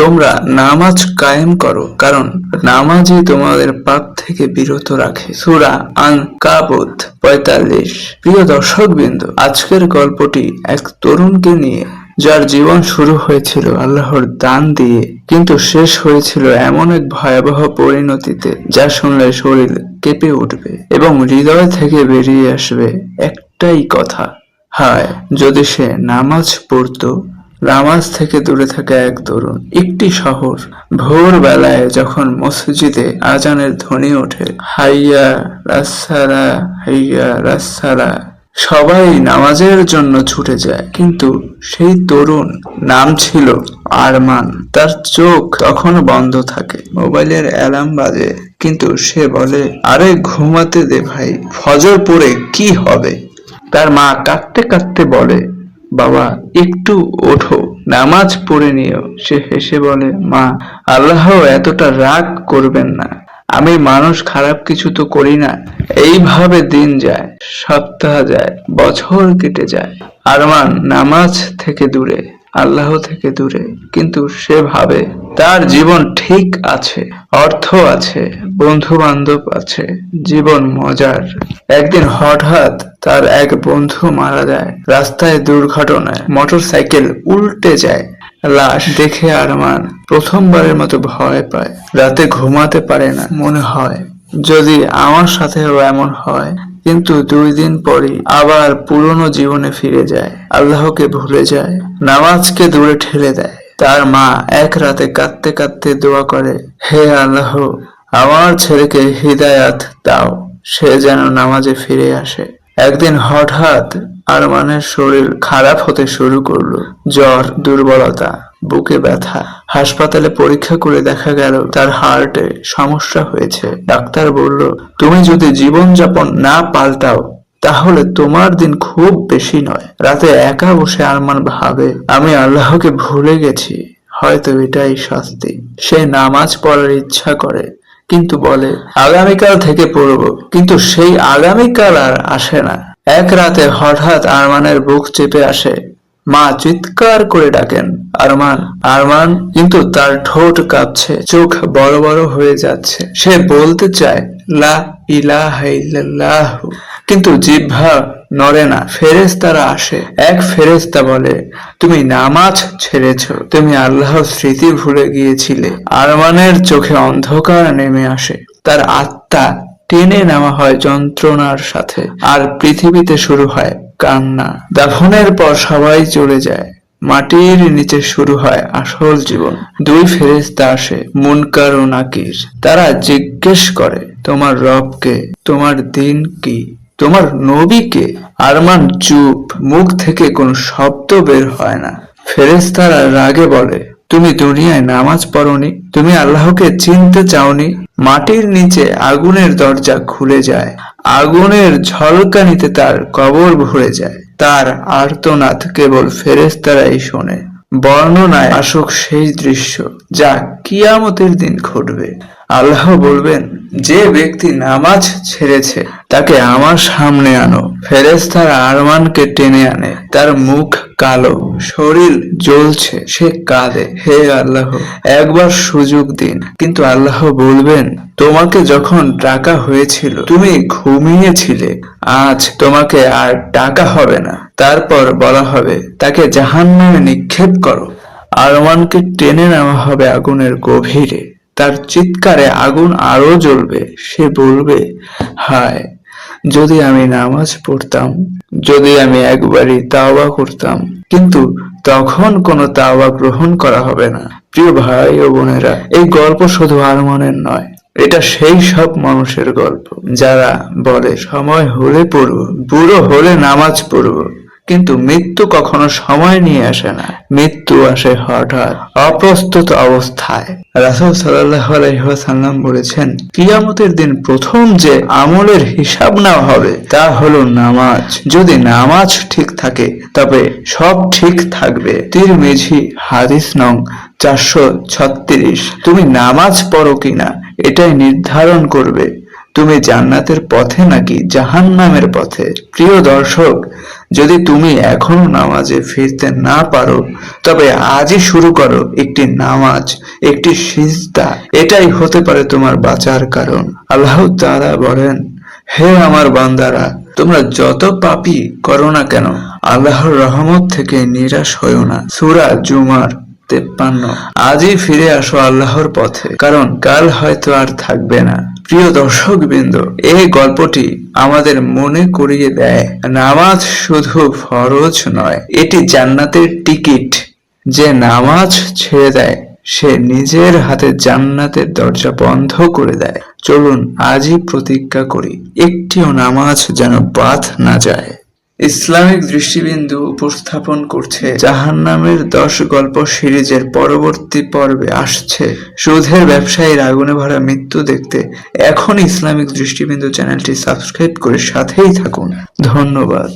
তোমরা নামাজ কায়েম করো, কারণ নামাজই তোমাদের পাপ থেকে বিরত রাখে। সুরা আন কাবুত পঁয়তাল্লিশ। প্রিয় দর্শক বিন্দু আজকের গল্পটি এক তরুণকে নিয়ে, যার জীবন শুরু হয়েছিল আল্লাহর দান দিয়ে, কিন্তু শেষ হয়েছিল এমন এক ভয়াবহ পরিণতিতে, যা শুনলে শরীর কেঁপে উঠবে এবং হৃদয় থেকে বেরিয়ে আসবে একটাই কথা, হায়, যদি সে নামাজ পড়তো নামাজ থেকে দূরে থাকা এক তরুণ। একটি শহর। ভোর বেলায় যখন মসজিদে আজানের ধ্বনি ওঠে, হাইয়া রাসারা হাইয়া রাসারা সবাই নামাজের জন্য ছুটে যায়। কিন্তু সেই তরুণ নাম ছিল আরমান। তার চোখ তখন বন্ধ থাকে। মোবাইলের অ্যালার্ম বাজে, কিন্তু সে বলে, আরে, ঘুমাতে দে ভাই, ফজর পড়ে কি হবে? তার মা কাঁদতে কাঁদতে বলে বাবা, একটু ওঠো, নামাজ পড়ে নিও। সে হেসে বলে, মা আল্লাহ এতটা রাগ করবেন না। আমি মানুষ, খারাপ কিছু তো করি না। এইভাবে দিন যায়, সপ্তাহ যায়, বছর কেটে যায়। আরমান, নামাজ থেকে দূরে। আল্লাহ থেকে দূরে। কিন্তু সে ভাবে তার জীবন ঠিক আছে, অর্থ আছে বন্ধু বান্ধব আছে, জীবন মজার। একদিন হঠাৎ তার এক বন্ধু মারা যায়। রাস্তায় দুর্ঘটনায় মোটর সাইকেল উল্টে যায়। লাশ দেখে আরমান প্রথমবারের মতো ভয় পায়। রাতে ঘুমাতে পারে না, মনে হয়। যদি আমার সাথেও এমন হয়, কিন্তু দুই দিন পরই আবার পুরনো জীবনে ফিরে যায়, আল্লাহকে ভুলে যায়, নামাজকে দূরে ঠেলে দেয়। তার মা এক রাতে কাঁদতে কাঁদতে দোয়া করে, হে আল্লাহ, আমার ছেলেকে হৃদায়াত দাও, সে যেন নামাজে ফিরে আসে। একদিন হঠাৎ আরমানের শরীর খারাপ হতে শুরু করল, জ্বর, দুর্বলতা। বুকে ব্যথা। হাসপাতালে পরীক্ষা করে দেখা গেল, তার হার্টে সমস্যা হয়েছে। ডাক্তার বলল, তুমি যদি জীবনযাপন না পাল্টাও, তাহলে তোমার দিন খুব বেশি নয়। রাতে একা বসে আরমান ভাবে, আমি আল্লাহকে ভুলে গেছি। হয়তো এটাই শাস্তি। সে নামাজ পড়ার ইচ্ছা করে, কিন্তু বলে, আগামীকাল থেকে পড়ব। কিন্তু সেই আগামীকাল আর আসে না। এক রাতে হঠাৎ আরমানের বুক চেপে আসে মা চিৎকার করে ডাকেন। আরমান আরমান কিন্তু তার ঠোঁট কাঁপছে, চোখ বড় বড় হয়ে যাচ্ছে। সে বলতে চায়, লা কিন্তু জিহ্বা নড়ে না, ফেরেশতারা আসে। এক ফেরেশতা বলে, তুমি নামাজ ছেড়েছ, তুমি আল্লাহর স্মৃতি ভুলে গিয়েছিলে। আরমানের চোখে অন্ধকার নেমে আসে। তার আত্মা টেনে নেওয়া হয় যন্ত্রণার সাথে। আর পৃথিবীতে শুরু হয় কান্না। দাফনের পর সবাই চলে যায়। মাটির নিচে শুরু হয় আসল জীবন। দুই ফেরেশতা আসে, মুনকার ও নাকির। তারা জিজ্ঞেস করে, তোমার রবকে তোমার দিন কি? তোমার নবীকে আরমান চুপ, মুখ থেকে কোনো শব্দ বের হয় না। ফেরেশতারা রাগে বলে, তুমি দুনিয়ায় নামাজ পড়নি? তুমি আল্লাহকে চিনতে চাওনি? মাটির নিচে আগুনের দরজা খুলে যায়। আগুনের ঝলকানিতে তার কবর ভরে যায়। তার আর্তনাদ কেবল ফেরেস্তারাই শোনে। বর্ণনায় আসুক সেই দৃশ্য যা কিয়ামতের দিন ঘটবে। আল্লাহ বলবেন যে ব্যক্তি নামাজ ছেড়েছে, তাকে আমার সামনে আনো। ফেরেস্তারা আরমানকে টেনে আনে। তার মুখ কালো, শরীর জ্বলছে, সে কাঁদে। হে আল্লাহ, একবার সুযোগ দিন। কিন্তু আল্লাহ বলবেন, তোমাকে যখন টাকা হয়েছিল, তুমি ঘুমিয়েছিলে। আজ তোমাকে আর টাকা হবে না। তারপর বলা হবে, তাকে জাহান্নামে নিক্ষেপ করো। আরমানকে টেনে নেওয়া হবে আগুনের গভীরে। তার চিৎকারে আগুন আরও জ্বলবে। সে বলবে, হায়, যদি আমি নামাজ পড়তাম, যদি আমি একবারই তাওবা করতাম, কিন্তু তখন কোনো তাওবা গ্রহণ করা হবে না। প্রিয় ভাই ও বোনেরা, এই গল্প শুধু আরমানের নয়, এটা সেই সব মানুষের গল্প, যারা বলে, সময় হলে পড়ব, বুড়ো হলে নামাজ পড়ব। কিন্তু মৃত্যু কখনো সময় নিয়ে আসে না। মৃত্যু আসে হঠাৎ অপ্রস্তুত অবস্থায়। রাসূল আলাইহি বলেছেন, কিয়ামতের দিন প্রথম যে আমলের হিসাব নেওয়া হবে, তা হলো নামাজ। যদি নামাজ ঠিক থাকে, তবে সব ঠিক থাকবে। তিরমিজি হাদিস নং চারশো ছত্রিশ। তুমি নামাজ পড়ো কিনা, এটাই নির্ধারণ করবে। তুমি জান্নাতের পথে নাকি জাহান্নামের পথে? প্রিয় দর্শক, যদি তুমি এখনও নামাজে ফিরতে না পারো, তবে আজই শুরু করো একটি নামাজ, একটি সিজদা। এটাই হতে পারে তোমার বাঁচার কারণ। আল্লাহ তাআলা বলেন, হে আমার বান্দারা, তোমরা যত পাপী করো না কেন, আল্লাহর রহমত থেকে নিরাশ হইও না। সূরা জুমার তেপ্পান্ন আজই ফিরে আসো আল্লাহর পথে, কারণ কাল হয়তো আর থাকবে না। প্রিয় দর্শক বৃন্দ এই গল্পটি আমাদের মনে করিয়ে দেয়, নামাজ শুধু ফরজ নয়, এটি জান্নাতের টিকিট। যে নামাজ ছেড়ে দেয়, সে নিজের হাতে জান্নাতের দরজা বন্ধ করে দেয়। চলুন আজই প্রতিজ্ঞা করি, একটিও নামাজ যেন বাদ না যায়। ইসলামিক দৃষ্টিবিন্দু উপস্থাপন করছে। জাহান্নামের দশ গল্প সিরিজের পরবর্তী পর্বে আসছে। সুধের ব্যবসায়ীর আগুনে ভরা মৃত্যু দেখতে এখন ইসলামিক দৃষ্টিবিন্দু চ্যানেলটি সাবস্ক্রাইব করে সাথেই থাকুন। ধন্যবাদ।